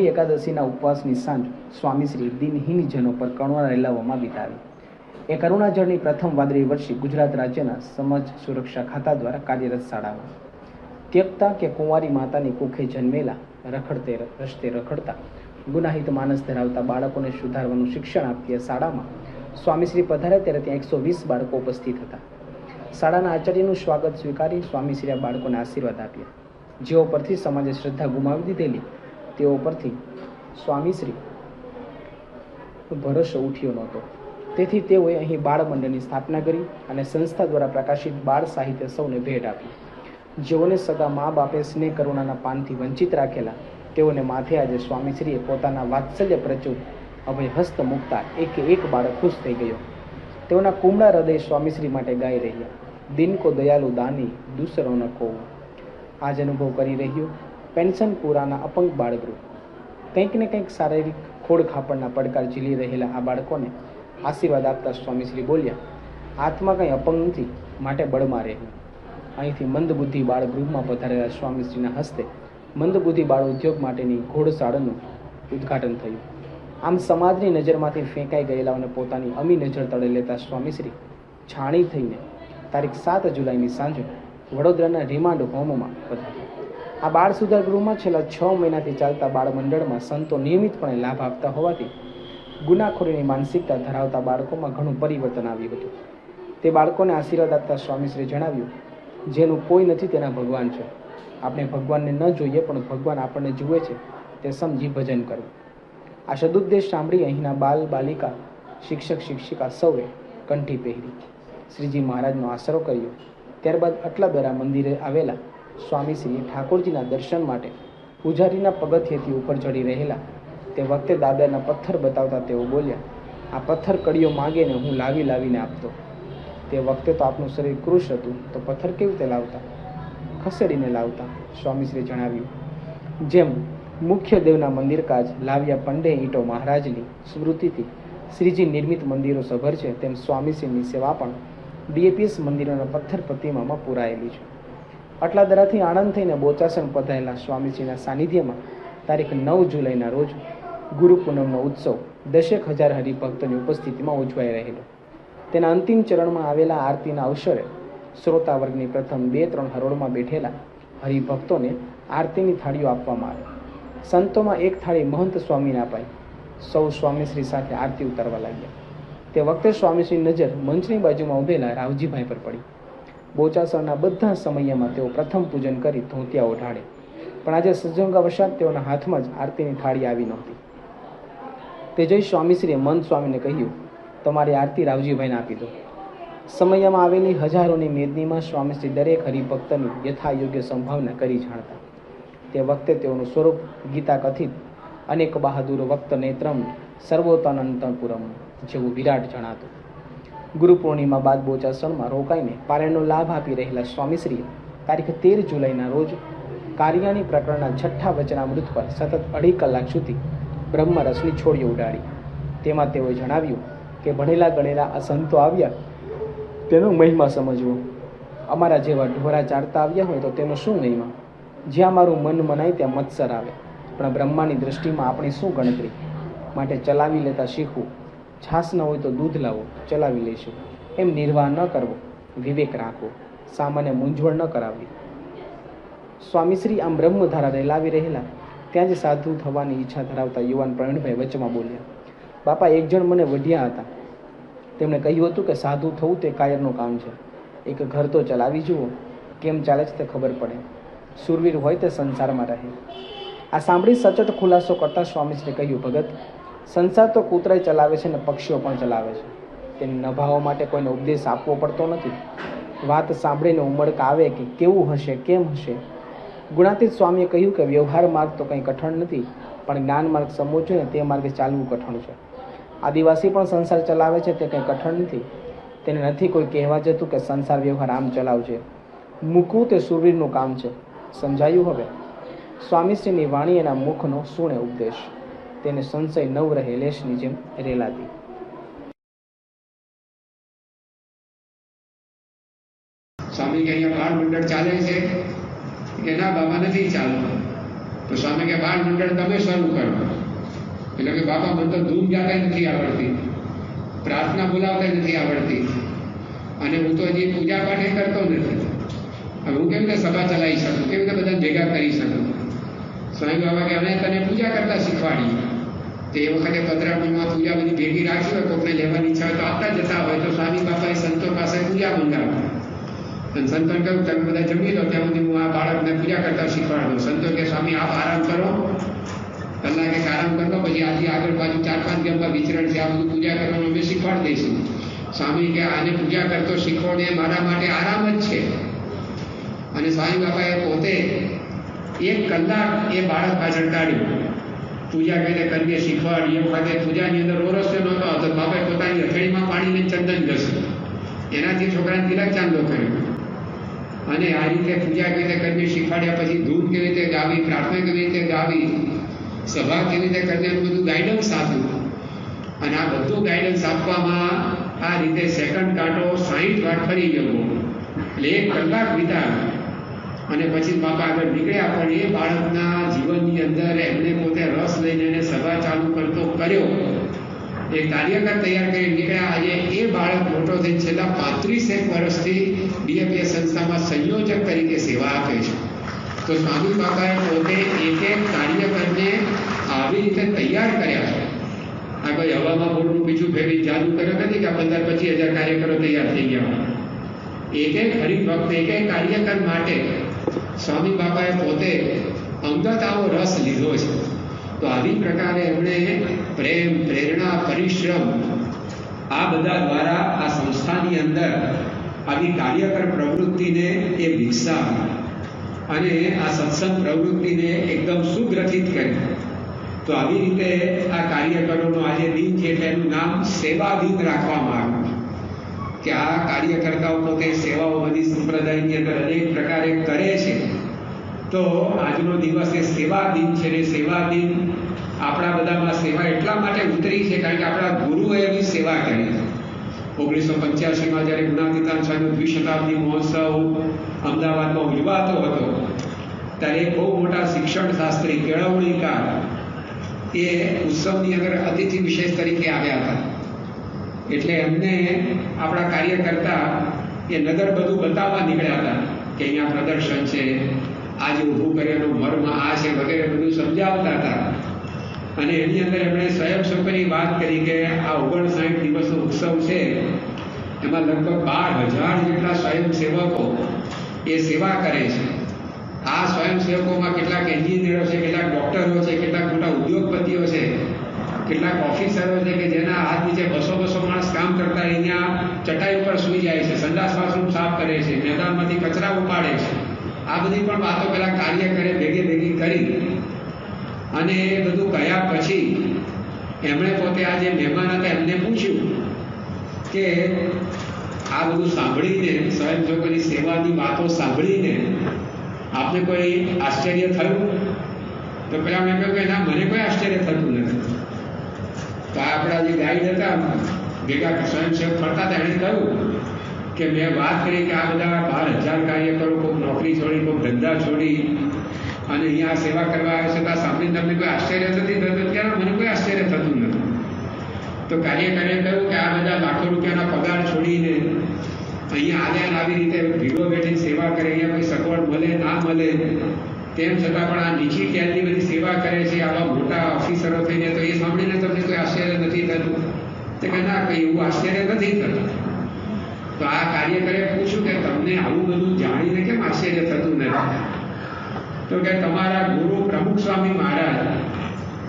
એકાદશીના ઉપવાસની સાંજ સ્વામી શ્રી જનો પર કરુણા રેલાવવામાં વિતાવી. એ કરુણાજળની પ્રથમ વાદળી વર્ષી ગુજરાત રાજ્યના સમાજ સુરક્ષા ખાતા દ્વારા કાર્યરત શાળામાં. ત્યક્તા કે કુંવારી માતાની કુખે જન્મેલા, રખડતે રસ્તે રખડતા, ગુનાહિત માનસ ધરાવતા બાળકોને સુધારવાનું શિક્ષણ આપતી શાળામાં સ્વામીશ્રી પધારે ત્યારે ત્યાં એકસો વીસ બાળકો ઉપસ્થિત હતા. શાળાના આચાર્યનું સ્વાગત સ્વીકારી સ્વામીશ્રી આ બાળકોને આશીર્વાદ આપ્યા. જેઓ પરથી સમાજે શ્રદ્ધા ગુમાવી દીધેલી તેઓ પરથી સ્વામીશ્રી ભરોસો ઉઠ્યો નહોતો. તેથી તેઓએ અહીં બાળ મંડળની સ્થાપના કરી અને સંસ્થા દ્વારા પ્રકાશિત બાળ સાહિત્ય સૌને ભેટ આપી. જેઓને સગા મા બાપે સ્નેહ કરુણાના પાનથી વંચિત રાખેલા, તેઓને માથે આજે સ્વામીશ્રીએ પોતાના વાત્સલ્ય પ્રચુર અભયહસ્ત મૂકતા એક એક બાળક ખુશ થઈ ગયો. તેઓના કુમળા હૃદય સ્વામીશ્રી માટે ગાઈ રહ્યા. દિન કો દયાલુ દાની દૂસરો ન કો આજ અનુભવ કરી રહ્યો પેન્શન પૂરાના અપંગ બાળગૃહ. કંઈક ને કંઈક શારીરિક ખોડ ખાપડના પડકાર ઝીલી રહેલા આ બાળકોને આશીર્વાદ આપતા સ્વામીશ્રી બોલ્યા, આત્મા કંઈ અપંગ નથી, માટે બળમાં રહેવું. અહીંથી મંદબુદ્ધિ બાળગૃહમાં પધારેલા સ્વામીશ્રીના હસ્તે મંદબુદ્ધિ બાળ ઉદ્યોગ માટેની ઘોડશાળાનું ઉદ્ઘાટન થયું. આમ સમાજની નજરમાંથી ફેંકાઈ ગયેલાઓને પોતાની અમી નજર તળે લેતા સ્વામીશ્રી છાણી થઈને તારીખ સાત જુલાઈની સાંજે વડોદરાના રિમાન્ડ હોમમાં પધાર્યા. આ બાળ સુધાર ગૃહમાં છેલ્લા છ મહિનાથી ચાલતા બાળ મંડળમાં સંતો નિયમિતપણે લાભ આપતા હોવાથી ગુનાખોરીની માનસિકતા ધરાવતા બાળકોમાં ઘણું પરિવર્તન આવ્યું હતું. તે બાળકોને આશીર્વાદ આપતા સ્વામીશ્રીએ જણાવ્યું, જેનું કોઈ નથી તેના ભગવાન છે. આપણે ભગવાનને ન જોઈએ, પણ ભગવાન આપણને જુએ છે. તે સમજી ભજન કરવું. આ સદુદ્દેશ સાંભળી અહીંના બાલ બાલિકા, શિક્ષક શિક્ષિકા સૌએ કંઠી પહેરી. શ્રીજી મહારાજનો આશરો કર્યો. ત્યારબાદ અટલાદરા મંદિરે આવેલા સ્વામીશ્રીએ ઠાકોરજીના દર્શન માટે પૂજારીના પગથિયેથી ઉપર ચડી રહેલા. તે વખતે દાદાના પથ્થર બતાવતા તેઓ બોલ્યા, આ પથ્થર કડીઓ માગે હું લાવી લાવીને આપતો. તે વખતે તો આપનું શરીર કૃશ હતું, તો પથ્થર કેવી રીતે લાવતા? ખસેડીને લાવતા, સ્વામીશ્રીએ જણાવ્યું. જેમ મુખ્ય દેવના મંદિર કાજ લાવ્યા પંડે ઈંટો મહારાજની સ્મૃતિથી શ્રીજી નિર્મિત મંદિરો સભર છે, તેમ સ્વામીશ્રીની સેવા પણ ડીએપીએસ મંદિરોના પથ્થર પ્રતિમામાં પૂરાયેલી છે. અટલાદરાથી આણંદ થઈને બોચાસણ પધારેલા સ્વામીજીના સાનિધ્યમાં તારીખ નવ જુલાઈના રોજ ગુરુ પૂનમનો ઉત્સવ દશેક હજાર હરિભક્તોની ઉપસ્થિતિમાં ઉજવાઈ રહેલો. તેના અંતિમ ચરણમાં આવેલા આરતીના અવસરે શ્રોતા વર્ગની પ્રથમ બે ત્રણ હરોળમાં બેઠેલા હરિભક્તોને આરતીની થાળીઓ આપવામાં આવી. સંતોમાં એક થાળી મહંત સ્વામીને અપાઈ. સૌ સ્વામીશ્રી સાથે આરતી ઉતારવા લાગ્યા. તે વખતે સ્વામીશ્રીની નજર મંચની બાજુમાં ઉભેલા રાવજીભાઈ પર પડી. બોચાસણના બધા સમયમાં તેઓ પ્રથમ પૂજન કરી ધોતિયા ઓઢાડે. પણ આજે સજંગાવશાત તેઓના હાથમાં જ આરતીની થાળી આવી નહોતી. તે જોઈ સ્વામીશ્રીએ મન સ્વામીને કહ્યું, તમારી આરતી રાવજીભાઈને આપી દો. સમયમાં આવેલી હજારોની મેદનીમાં સ્વામીશ્રી દરેક હરિભક્તની યથાયોગ્ય સંભાવના કરી જાણતા. તે વખતે તેઓનું સ્વરૂપ ગીતા કથિત અનેક બહાદુર વક્ત નેત્રમ સર્વોતાનંતપુરમ જેવું વિરાટ જણાતું. ગુરુ પૂર્ણિમા બાદ બોચાસણમાં રોકાઈને પારાયણનો લાભ આપી રહેલા સ્વામીશ્રીએ તારીખ તેર જુલાઈના રોજ કારિયાણી પ્રકરણના છઠ્ઠા વચનામૃત પર સતત અઢી કલાક સુધી બ્રહ્મરસની છોડીઓ ઉડાડી. તેમાં તેઓએ જણાવ્યું કે ભણેલા ગણેલા આ સંતો આવ્યા, તેનો મહિમા સમજવો. અમારા જેવા ઢોરા ચારતા આવ્યા હોય તો તેનો શું મહિમા? જ્યાં મારું મન મનાય ત્યાં મત્સર આવે. પણ બ્રહ્માની દૃષ્ટિમાં આપણી શું ગણતરી? માટે ચલાવી લેતા શીખવું છાસ ન હોય તો દૂધ લાવો, ચલાવી લઈશું. એમ નિર્વાહ ન કરવો, વિવેક રાખવો, સામાન્ય મૂંઝવણ ન કરાવવી. સ્વામીશ્રી આમ બ્રહ્મધારા રેલાવી રહેલા, ત્યાં જ સાધુ થવાની ઈચ્છા ધરાવતા યુવાન પ્રવીણભાઈ વચમાં બોલ્યા, બાપા, એક જણ મને વઢ્યા હતા. તેમણે કહ્યું હતું કે સાધુ થવું તે કાયરનું કામ છે. એક ઘર તો ચલાવી જુઓ. કેમ ચાલે છે તે ખબર પડે. સુરવીર હોય તે સંસારમાં રહે. આ સાંભળી સચોટ ખુલાસો કરતા સ્વામીશ્રીએ કહ્યું, ભગત સંસાર તો કૂતરાય ચલાવે છે ને પક્ષીઓ પણ ચલાવે છે. તેને નભાવવા માટે કોઈને ઉપદેશ આપવો પડતો નથી. વાત સાંભળીને ઉમળક આવે કે કેવું હશે, કેમ હશે? ગુણાતીત સ્વામીએ કહ્યું કે વ્યવહાર માર્ગ તો કંઈ કઠણ નથી, પણ જ્ઞાન માર્ગ સમજવું ને તે માર્ગે ચાલવું કઠણ છે. આદિવાસી પણ સંસાર ચલાવે છે તે કંઈ કઠણ નથી. તેને નથી કોઈ કહેવા જતું કે સંસાર વ્યવહાર આમ ચલાવજે. મૂકવું તે સુરવીરનું કામ છે. સમજાયું હવે? સ્વામીશ્રીની વાણી એના મુખનો સુણે ઉપદેશ. તેને સંશય નવ રહે લેશની જેમ રેલાતી. સ્વામી કે અહીંયા બાળ મંડળ ચાલે છે? કે ના બાબા નથી ચાલતું. તો સ્વામી કે બાળ મંડળ તમે શરૂ કરો. એટલે કે બાપા મને તો ધૂમ જાતે નથી આવડતી. પ્રાર્થના બોલાવતા નથી આવડતી. અને હું તો હજી પૂજા પાઠ કરતો નથી. હવે હું કેમ કે સભા ચલાવી શકું? કેમ કે બધા ભેગા કરી શકું? સ્વામી બાબા કે અમે તને પૂજા કરતા શીખવાડી. તો એ વખતે પધરામણીમાં પૂજા બધી ભેગી રાખી હોય, કોકને લેવાની ઈચ્છા હોય તો આપતા જતા હોય. તો સ્વામી બાપાએ સંતો પાસે પૂજા મંગાવી. સંતોને કહ્યું, તમે બધા જમી લો, ત્યાં સુધી હું આ બાળકને પૂજા કરતા શીખવાડું સંતો કે, સ્વામી, આપ આરામ કરો. કલાકે આરામ કરો, પછી આજે આગળ બાજુ ચાર, પાંચ ગામમાં વિચરણ છે, આ બધું પૂજા કરવાનું અમે શીખવાડી દઈશું. સ્વામી કે, આને પૂજા કરતો શીખવાડે, એ મારા માટે આરામ જ છે. અને સ્વામી બાપાએ પોતે એક કલાક એ બાળક પાછળ કાઢ્યું પૂજા કઈને કરીએ શીખવાડી એ વખતે પૂજાની અંદર ઓરસ્યો નહોતો આવતો બાપાએ પોતાની હથેળીમાં પાણીને ચંદન ઘસ્યું એનાથી છોકરાને તિલક ચાંદો કર્યો. અને આ રીતે પૂજા કેવી રીતે કરવી શીખવાડ્યા પછી ધૂન કેવી રીતે ગાવી, પ્રાર્થના કેવી રીતે ગાવી, સભા કેવી રીતે કરવી બધું ગાઈડન્સ આપ્યું. અને આ બધું ગાઈડન્સ આપવામાં આ રીતે સેકન્ડ કાંટો સાહીઠ વાર ફરી ગયો. એટલે એક કલાક વિતાવ્યો. અને પછી બાપા આગળ નીકળ્યા, પણ એ બાળકના જીવનની અંદર એમને પોતે રસ લઈને એને સભા ચાલુ કરતો કર્યો. એ કાર્યકર તૈયાર કરી નીકળ્યા. આજે એ બાળક મોટો થઈને છેલ્લા પાંત્રીસેક વર્ષથી બીએપીએ સંસ્થામાં સંયોજક તરીકે સેવા આપે છે. તો સ્વામી બાપાએ પોતે એક એક કાર્યકરને આવી રીતે તૈયાર કર્યા છે. આ કોઈ હવામાં બોર્ડનું બીજું ફેરી જાદુ કર્યો નથી કે પંદર પચીસ હજાર કાર્યકરો તૈયાર થઈ ગયા એક એક હરિભક્ત, એક એક કાર્યકર માટે સ્વામી બાપાએ પોતે અંગત આવો રસ લીધો છે. તો આવી પ્રકારે એમણે પ્રેમ, પ્રેરણા, પરિશ્રમ આ બધા દ્વારા આ સંસ્થાની અંદર આવી કાર્યકર પ્રવૃત્તિને એ વિકસાવી અને આ સત્સંગ પ્રવૃત્તિને એકદમ સુગ્રથિત કરી. તો આવી રીતે આ કાર્યકરોનો આજે દિન છે એટલે એનું નામ સેવા દિન રાખવામાં આવ્યું. કે આ કાર્યકર્તાઓ પોતે સેવાઓ બધી સંપ્રદાયની અંદર અનેક પ્રકારે કરે છે. તો આજનો દિવસ એ સેવા દિન છે ને સેવા દિન આપણા બધામાં સેવા એટલા માટે ઉતરી છે કારણ કે આપણા ગુરુએ એવી સેવા કરી ઓગણીસો પંચ્યાસીમાં જ્યારે ગુણાતીતાન સ્વામી દ્વિશતાબ્દી મહોત્સવ અમદાવાદમાં ઉજવાતો હતો, ત્યારે બહુ મોટા શિક્ષણ શાસ્ત્રી કેળવણીકાર એ ઉત્સવની અંદર અતિથિ વિશેષ તરીકે આવ્યા હતા. એટલે એમને આપણા કાર્યકર્તા એ નગર બધું બતાવવા નીકળ્યા હતા કે અહીંયા પ્રદર્શન છે, આજે ઊભું કરેલું મર્મ આ છે વગેરે બધું સમજાવતા હતા. અને એની અંદર એમણે સ્વયંસેવકોની વાત કરી કે આ ઓગણસાઠ દિવસનો ઉત્સવ છે. એમાં લગભગ બાર હજાર જેટલા સ્વયંસેવકો એ સેવા કરે છે. આ સ્વયંસેવકોમાં કેટલાક એન્જિનિયરો છે, કેટલાક ડૉક્ટરો છે, કેટલાક મોટા ઉદ્યોગપતિઓ છે. કેટલાક ઓફિસરો છે કે જેના હાથ નીચે બસો બસો માણસ કામ કરતા અહીંયા ચટાઈ ઉપર સૂઈ જાય છે, સંડાસ બાથરૂમ સાફ કરે છે, મેદાનમાંથી કચરા ઉપાડે છે. આ બધી પણ વાતો પેલા કાર્ય કરે ભેગી ભેગી કરી. અને એ બધું કયા પછી એમણે પોતે આ જે મહેમાન હતા, એમને પૂછ્યું કે આ બધું સાંભળીને સ્વયંસેવકોની સેવાની વાતો સાંભળીને આપને કોઈ આશ્ચર્ય થયું? તો પેલા મેં કહ્યું કે ના, મને કોઈ આશ્ચર્ય થતું નથી. તો આપણા જે ગાઈડ હતા, ભેગા સ્વયંસેવક ફરતા હતા, એણે કહ્યું કે મેં વાત કરી કે આ બધા બાર હજાર કાર્યકરો, કોઈક નોકરી છોડી, કોઈક ધંધા છોડી, અને અહીંયા સેવા કરવા આવે છે, તો સાંભળીને તમને કોઈ આશ્ચર્ય નથી? થતું ત્યારે મને કોઈ આશ્ચર્ય થતું નથી. તો કાર્યકરે કહ્યું કે આ બધા લાખો રૂપિયાના પગાર છોડીને અહીંયા આવ્યા આવી રીતે ભીડો બેઠી સેવા કરે, અહીંયા કોઈ સગવડ મળે, ના મળે તેમ છતાં પણ આ નીચી ખ્યાલની બધી સેવા કરે છે, આવા મોટા ઓફિસરો થઈને તો એ સાંભળીને તમને કોઈ આશ્ચર્ય નથી થતું? તો કે ના, કંઈ એવું આશ્ચર્ય નથી થતું. તો આ કાર્યકરે પૂછ્યું કે તમને આવું બધું જાણીને કેમ આશ્ચર્ય થતું નથી? તો કે તમારા ગુરુ પ્રમુખ સ્વામી મહારાજ,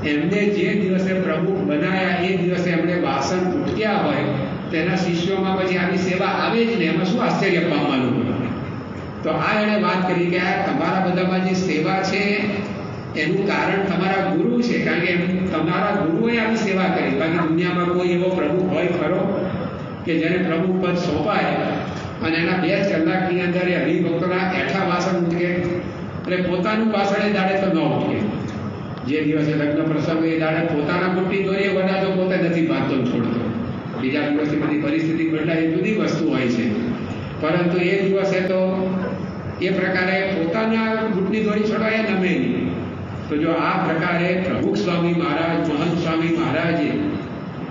એમને જે દિવસે પ્રમુખ બનાયા, એ દિવસે એમણે વાસણ ઉટક્યા હોય, તેના શિષ્યોમાં પછી આવી સેવા આવે જ ને? એમાં શું આશ્ચર્ય પામવાનું તો આ એણે વાત કરી કે આ તમારા બધામાં જે સેવા છે, એનું કારણ તમારા ગુરુ છે, કારણ કે તમારા ગુરુએ આવી સેવા કરી. બાકી દુનિયામાં કોઈ એવો પ્રભુ હોય ખરો કે જેને પ્રભુ પદ સોંપાય અને એના બે કલાકની અંદર એ હરિભક્તોના એઠા વાસણ ઉઠે એટલે પોતાનું વાસણ એ દાડે તો ન ઉઠકે જે દિવસે લગ્ન પ્રસંગ એ દાડે પોતાના મોટી દોરીએ વડાતો પોતે નથી બાંધતો છોડતો. બીજા દિવસે બધી પરિસ્થિતિ બદલાય, એ જુદી વસ્તુ હોય છે. પરંતુ એ દિવસે તો એ પ્રકારે પોતાના ઘૂંટની દોરી છોડવા એ નમે તો જો આ પ્રકારે પ્રમુખ સ્વામી મહારાજ, મહંત સ્વામી મહારાજે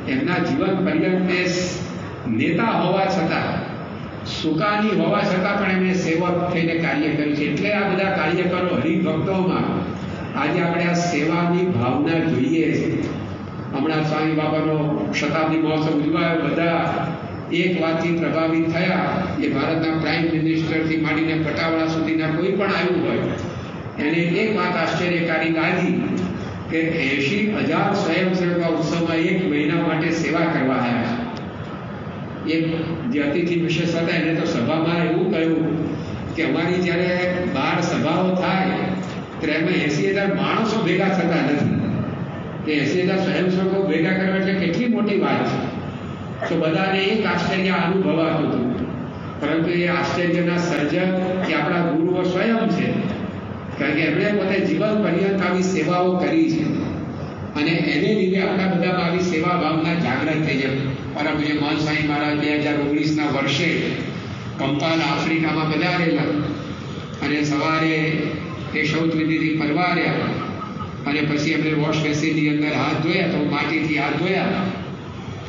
એમના જીવન પર્યંતે નેતા હોવા છતાં, સુકાની હોવા છતાં પણ એમણે સેવક થઈને કાર્ય કર્યું છે. એટલે આ બધા કાર્યકરો હરિભક્તોમાં આજે આપણે આ સેવાની ભાવના જોઈએ. છે હમણાં સ્વામી બાબાનો શતાબ્દી મહોત્સવ ઉજવાયો, બધા એક વાતથી પ્રભાવિત થયા એ ભારતના પ્રાઇમ મિનિસ્ટરથી માંડીને પટાવાળા સુધીના કોઈ પણ આવ્યું હોય, એને એક વાત આશ્ચર્યકારી લાગી કે એંશી હજાર સ્વયંસેવક ઉત્સવમાં એક મહિના માટે સેવા કરવા આવ્યા એક જે અતિથિ વિશેષ હતા, એને તો સભામાં એવું કહ્યું કે અમારી જ્યારે બાર સભાઓ થાય, ત્યારે એમાં એંસી હજાર માણસો ભેગા થતા નથી. કે એંસી હજાર સ્વયંસેવકો ભેગા કરવા એટલે કેટલી મોટી વાત છે. તો બધાને એક આશ્ચર્ય અનુભવાતું હતું. પરંતુ એ આશ્ચર્યના સર્જક એ આપણા ગુરુઓ સ્વયં છે. કારણ કે એમણે પોતે જીવન પર્યંત આવી સેવાઓ કરી છે. અને એને લીધે આપણા બધામાં આવી સેવા ભાવના જાગૃત થઈ છે. પરમ જે મહંત સ્વામી મહારાજ બે હજાર ઓગણીસના વર્ષે કંપાલ આફ્રિકામાં પધારેલા અને સવારે એ શૌચ વિધિથી પરવાર્યા અને પછી એમણે વોશ બેસીની અંદર હાથ ધોયા તો માટીથી હાથ ધોયા.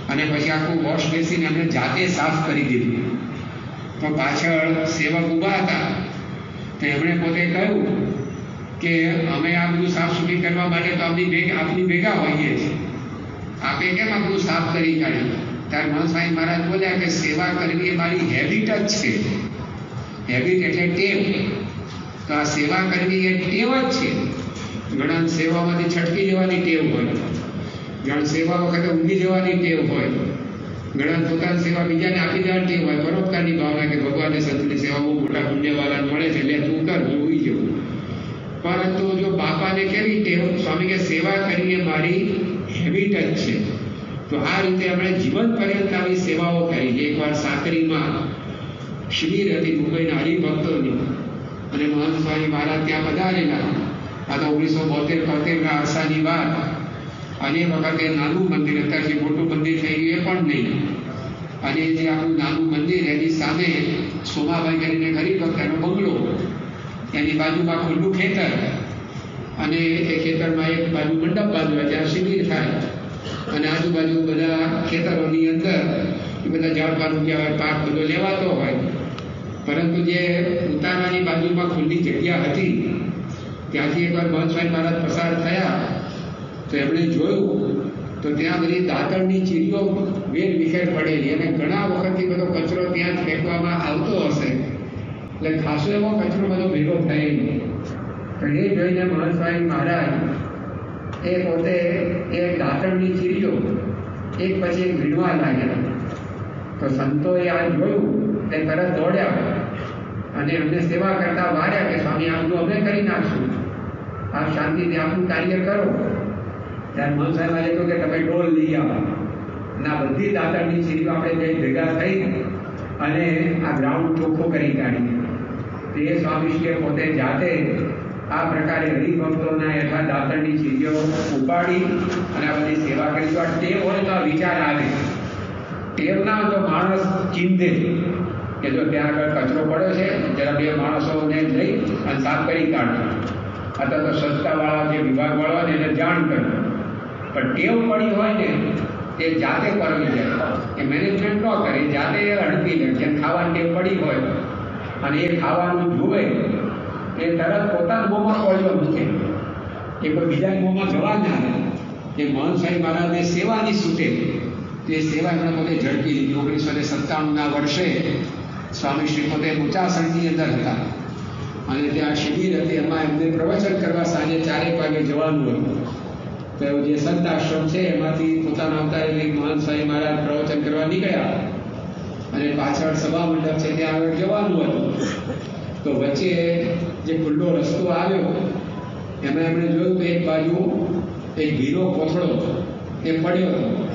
અને પછી આખું વોશ બેસીને એમણે જાતે સાફ કરી દીધું. તો પાછળ સેવક ઊભા હતા. તો એમણે પોતે કહ્યું કે અમે આ બધું સાફ સુફી કરવા માટે તો આપની ભેગા આપની ભેગા હોઈએ છીએ. આપે કેમ આ બધું સાફ કરી કાઢ્યું? ત્યારે મહંત સ્વામી મહારાજ બોલ્યા કે સેવા કરવી એ મારી હેબિટ જ છે. હેબિટ એટલે ટેવ. તો આ સેવા કરવી એ ટેવ જ છે. ઘણા સેવામાંથી છટકી જવાની ટેવ હોય. ઘણા સેવા વખતે ઊંઘી જવાની ટેવ હોય. ઘણા પોતાની સેવા બીજાને આપી દેવાની ટેવ હોય. પરોપકારની ભાવના કે ભગવાનને સંતની સેવા બહુ મોટા પુણ્યવાળાને મળે છે એટલે તું કર, હું ઊંઘી જવું પરંતુ જો બાપાને કેવી ટેવ સ્વામી કે સેવા કરવી મારી હેબિટ જ છે. તો આ રીતે આપણે જીવન પર્યંત આવી સેવાઓ કરી. એકવાર સાકરીમાં શિબિર હતી મુંબઈના હરિભક્તોની. અને મહંત સ્વામી મહારાજ ત્યાં પધારેલા. આ તો ઓગણીસો બોતેર તોતેરના અરસાની વાત. અને વખતે નાનું મંદિર અત્યારે જે મોટું મંદિર થઈ ગયું એ પણ નહીં. અને જે આપણું નાનું મંદિર, એની સામે શોભાભાઈ કરીને ગરીબ વખતનો બંગલો. એની બાજુમાં ખુલ્લું ખેતર અને એ ખેતરમાં એક બાજુ મંડપ બાજુ હોય, ત્યાં શિબિર થાય. અને આજુબાજુ બધા ખેતરોની અંદર એ બધા ઝાડપાનું જે હોય, પાક બધો લેવાતો હોય. પરંતુ જે ઉતારાની બાજુમાં ખુલ્લી જગ્યા હતી, ત્યાંથી એકવાર સ્વામી મહારાજ પસાર થયા. તો એમણે જોયું તો ત્યાં બધી દાંતણની ચીરીઓ વેર વિખેર પડેલી અને ઘણા વખતથી બધો કચરો ત્યાં ફેંકવામાં આવતો હશે. એટલે ખાસો એવો કચરો બધો ભેગો થયેલો તો એ જોઈને મહંત સ્વામી મહારાજ, એ પોતે એ દાંતણની ચીરીઓ એક પછી એક વીણવા લાગ્યા. તો સંતોએ આ જોયું, તે તરત દોડ્યા અને એમને સેવા કરતા વાર્યા કે, સ્વામી, આમનું અમે કરી નાખશું. આપ શાંતિથી આપનું કાર્ય કરો. ત્યારે મન સાહેબ કહ્યું કે તમે ઢોલ લઈ આવો. આ બધી દાંતણની સીટો આપણે જઈ ભેગા થઈ અને આ ગ્રાઉન્ડ ચોખ્ખો કરી કાઢીએ તે સ્વામીશ્રીએ પોતે જાતે આ પ્રકારે હરિભક્તોના એવા દાંતણની ચીરીઓ ઉપાડી અને આ બધી સેવા કરી. તો આ હોય તો વિચાર આવે. ટેવ ના તો માણસ ચિંતે. કે જો ત્યાં આગળ કચરો પડ્યો છે, જરા બે માણસોને લઈ અને સાફ કરી કાઢો. અથવા તો સંસ્થાવાળા જે વિભાગવાળા એને જાણ કરો પણ ટેવ પડી હોય ને એ જાતે કરવી જાય એ મેનેજમેન્ટ ન કરે, જાતે એ લે. જેમ ખાવાની ટેવ પડી હોય અને એ ખાવાનું જુએ, એ તરત પોતાના મોંમાં કોળીઓ મૂકે. એ કોઈ બીજા મોંમાં જવા ના એ મોહન સાહેબ મહારાજને સેવાની સૂટે. તે સેવા એમણે પોતે ઝડપી લીધી. ઓગણીસો ને સત્તાણુંના વર્ષે સ્વામી શ્રી પોતે મોચાસણની અંદર હતા. અને ત્યાં શિબિર હતી. એમાં એમને પ્રવચન કરવા સાંજે ચારેક વાગે જવાનું હતું. તો જે સંત આશ્રમ છે, એમાંથી પોતાના અવતારેલી મહાન સ્વામી મહારાજ પ્રવચન કરવા નીકળ્યા અને પાછળ સભા મંડપ છે, ત્યાં આગળ જવાનું હતું. તો વચ્ચે જે ખુલ્લો રસ્તો આવ્યો, એમાં એમણે જોયું કે એક બાજુ એક ઘીરો કોથળો એ પડ્યો હતો.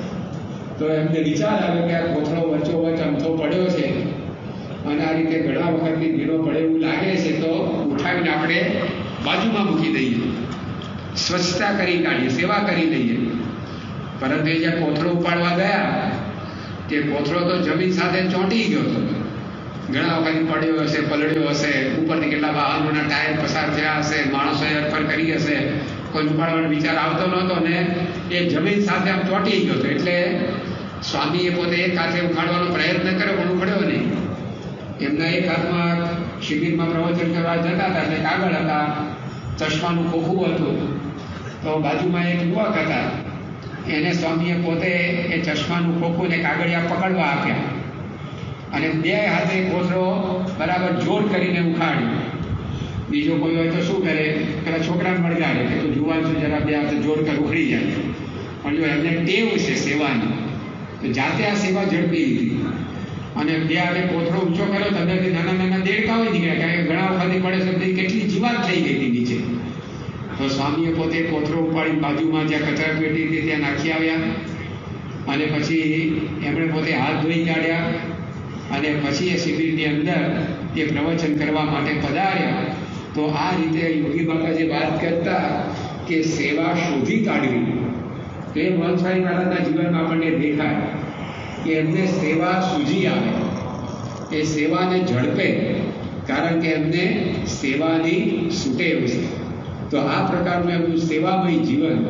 તો એમને વિચાર આવ્યો કે આ કોથળો વચ્ચો વચ્ચ અમથો પડ્યો છે. અને આ રીતે ઘણા વખતથી ભીનો પડે એવું લાગે છે, તો ઉઠાવીને આપણે બાજુમાં મૂકી દઈએ. સ્વચ્છતા કરી કાઢીએ, સેવા કરી દઈએ. પરંતુ એ જે કોથળો ઉપાડવા ગયા, તે કોથળો તો જમીન સાથે ચોંટી ગયો હતો. ઘણા વખત પડ્યો હશે, પલળ્યો હશે, ઉપરથી કેટલા વાહનોના ટાયર પસાર થયા હશે, માણસોએ અરફર કરી હશે. કોઈ ઉપાડવાનો વિચાર આવતો નહોતો ને એ જમીન સાથે આમ ચોંટી ગયો હતો. એટલે સ્વામીએ પોતે એક હાથે ઉખાડવાનો પ્રયત્ન કર્યો, પણ ઉખડ્યો નહીં. એમના એક હાથમાં શિબિરમાં પ્રવચન કરવા જતા હતા, એટલે કાગળ હતા, ચશ્માનું ખોખું હતું. તો બાજુમાં એક યુવક હતા. એને સ્વામીએ પોતે એ ચશ્માનું ખોખું ને કાગળિયા પકડવા આપ્યા. અને બે હાથે કોથળો બરાબર જોર કરીને ઉખાડ્યો. બીજો કોઈ હોય તો શું કરે? પેલા છોકરાને મળગાડે કે તું જુવાન છું, જરા બે હાથે જોર કર, ઉખડી જાય પણ જો એમને ટેવ છે સેવાની, તો જાતે આ સેવા ઝડપી લીધી. અને બે હાથે કોથળો ઊંચો કર્યો તો અંદરથી નાના નાના દેડકાઓ નીકળ્યા. કારણ કે ઘણા વખતે પડે છે કેટલી જીવાત થઈ ગઈ હતી. નીચે તો સ્વામીએ પોતે કોથરો ઉપાડી બાજુમાં જ્યાં કચરા પેટી હતી ત્યાં નાખી આવ્યા. અને પછી એમણે પોતે હાથ ધોઈ કાઢ્યા. અને પછી એ શિબિરની અંદર એ પ્રવચન કરવા માટે પધાર્યા. તો આ રીતે યોગી બાપા જે વાત કરતા કે સેવા શોધી કાઢવી. તો એ મોહનસ્વામી મહારાજના જીવનમાં આપણને દેખાય કે એમને સેવા સૂજી આવે. એ સેવાને ઝડપે, કારણ કે એમને સેવાની સુટેવ છે. તો આ પ્રકારનું એમનું સેવામય જીવન